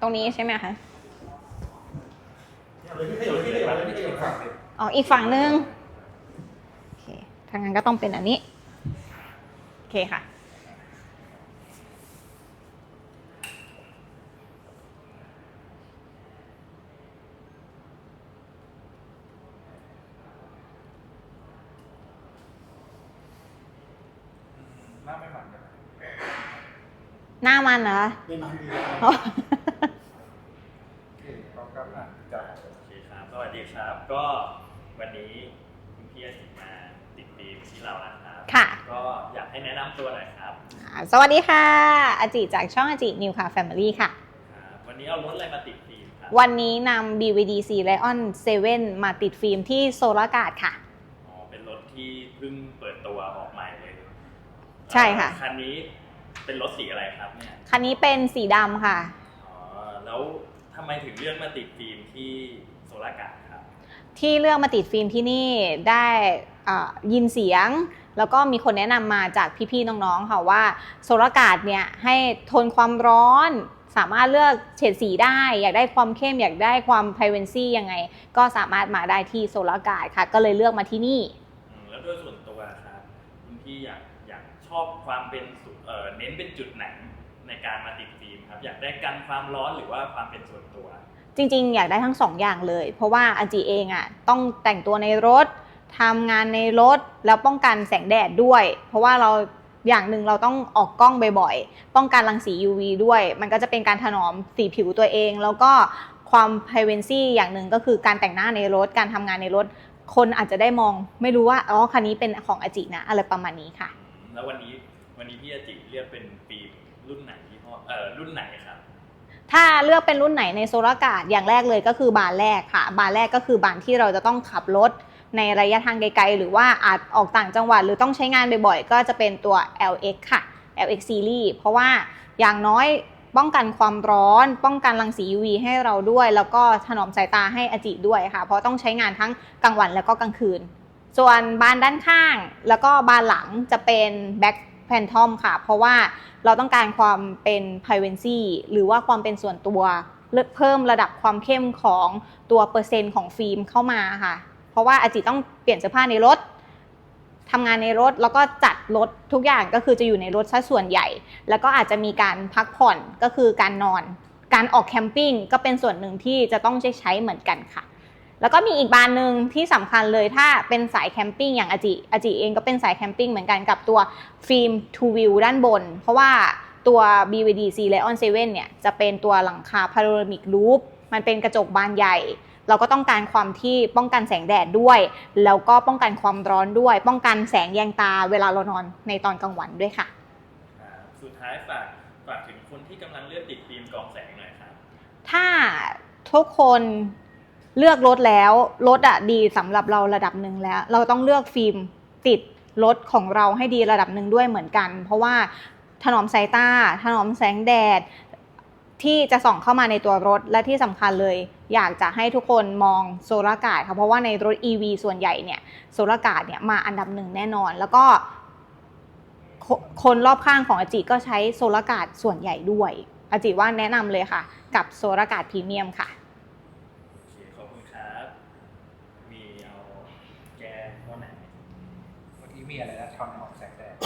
ตรงนี้ใช่ไหมคะเลยพี่ขยับเลยพี่ขยับเลยพี่ขยับฝั่งเลยอ๋ออีกฝั่งนึงโอเคทางนั้นก็ต้องเป็นอันนี้โอเคค่ะหน้าไม่หมันกันหน้ามันเหรอไม่มันดีอ๋อโอเคเรากลับอะจับโอเคครับ สวัสดีครับ ก็วันนี้คุณพี่อาจิมาติดฟิล์มที่เรานะครับ ค่ะ ก็อยากให้แนะนำตัวหน่อยครับอ่าสวัสดีค่ะ อาจิจากช่องอาจินิวค่ะ Family ค่ะ ครับวันนี้เอารถอะไรมาติดฟิล์มครับวันนี้นำ BVD C Lion 7 มาติดฟิล์มที่โซลาการ์ดค่ะ อ๋อเป็นรถที่เพิ่งเปิดตัวออกใหม่เลยใช่ค่ะ คันนี้เป็นรถสีอะไรครับเนี่ย คันนี้เป็นสีดำค่ะ อ๋อ แล้ว ทำไมถึงเลือกมาติดฟิล์มที่โซลาร์การ์ดครับ ที่เลือกมาติดฟิล์มที่นี่ได้อ่ายินเสียง แล้วก็มีคนแนะนำมาจากพี่ๆน้องๆค่ะว่าโซลาร์การ์ดเนี่ยให้ทนความร้อน สามารถเลือกเฉดสีได้ อยากได้ความเข้มอยากได้ความ p r i เ a c y ยังไง ก็สามารถมาได้ที่โซลาร์การ์ดค่ะ ก็เลยเลือกมาที่นี่ อืมแล้วโดยส่วนตัวครับคุณพี่อยากอยากชอบความเป็นสุเอ่อเน้นเป็นจุดไหน ในการมาติดฟิล์มครับอยากได้กันความร้อนหรือว่าความเป็นส่วนตัว จริง ๆ อยากได้ทั้งสองอย่างเลย เพราะว่าอาจีเองอะต้องแต่งตัวในรถทำงานในรถแล้วป้องกันแสงแดดด้วย เพราะว่าเราอย่างหนึ่งเราต้องออกกล้องบ่อยๆ ป้องกันรังสี UV ด้วย มันก็จะเป็นการถนอมสีผิวตัวเอง แล้วก็ความ p r i เ a c y อย่างหนึ่งก็คือการแต่งหน้าในรถ การทำงานในรถ คนอาจจะได้มอง ไม่รู้ว่า อ๋อ คันนี้เป็นของอาจินะ อะไรประมาณนี้ค่ะ แล้ววันนี้ วันนี้พี่อาจิเรียกเป็นฟิล์มรุ่นไหนยี่ห้อเอ่อรุ่นไหนครับถ้าเลือกเป็นรุ่นไหนในโซลากาดอย่างแรกเลยก็คือบานแรกค่ะ บานแรกก็คือบานที่เราจะต้องขับรถในระยะทางไกลๆ หรือว่าอาจออกต่างจังหวัดหรือต้องใช้งานบ่อยๆ ก็จะเป็นตัว LX ค่ะ LX Series เพราะว่าอย่างน้อยป้องกันความร้อน ป้องกันรังสี UV ให้เราด้วย แล้วก็ถนอมสายตาให้อจิด้วยค่ะ เพราะต้องใช้งานทั้งกลางวันแล้วก็กลางคืน ส่วนบานด้านข้าง แล้วก็บานหลังจะเป็น Back Phantom ค่ แฟนทอมค่ะ เพราะว่าเราต้องการความเป็น privacy หรือว่าความเป็นส่วนตัวเพิ่มระดับความเข้มของตัวเปอร์เซ็นต์ของฟิล์มเข้ามาค่ะ เพราะว่าอาจิต้องเปลี่ยนเสื้อผ้าในรถทำงานในรถแล้วก็จัดรถทุกอย่างก็คือจะอยู่ในรถซะส่วนใหญ่ แล้วก็อาจจะมีการพักผ่อนก็คือการนอน การออกแคมปิ้งก็เป็นส่วนหนึ่งที่จะต้องใช้ใช้เหมือนกันค่ะ แล้วก็มีอีกบานหนึ่งที่สำคัญเลยถ้าเป็นสายแคมปิ้งอย่างอาจิอาจิเองก็เป็นสายแคมปิ้งเหมือนกันกับตัวฟิล์ม Two View ด้านบน เพราะว่าตัว BVD C Lion 7เนี่ยจะเป็นตัวหลังคา Panoramic Roof มันเป็นกระจกบานใหญ่ เราก็ต้องการความที่ป้องกันแสงแดดด้วย แล้วก็ป้องกันความร้อนด้วย ป้องกันแสงแยงตาเวลาเรานอนในตอนกลางวันด้วยค่ะอ่าสุดท้ายฝากฝากถึงคนที่กำลังเลือกติดฟิล์มกรองแสงหน่อยครับถ้าทุกคน เลือกรถแล้วรถอะดีสำหรับเราระดับหนึ่งแล้ว เราต้องเลือกฟิล์มติดรถของเราให้ดีระดับหนึ่งด้วยเหมือนกัน เพราะว่าถนอมสายตาถนอมแสงแดด ที่จะส่องเข้ามาในตัวรถและที่สำคัญเลย อยากจะให้ทุกคนมองโซลาร์การ์ดค่ะเพราะว่าในรถ EV ส่วนใหญ่เนี่ยโซลาร์การ์ดเนี่ยมาอันดับหนึ่งแน่นอน แล้วก็คคนรอบข้างของอาจิก็ใช้โซลาร์การ์ดส่วนใหญ่ด้วยอาจิว่าแนะนำเลยค่ะ กับโซลาร์การ์ดพรีเมียมค่ะ มีอะไรนะทอนออกแสงแดด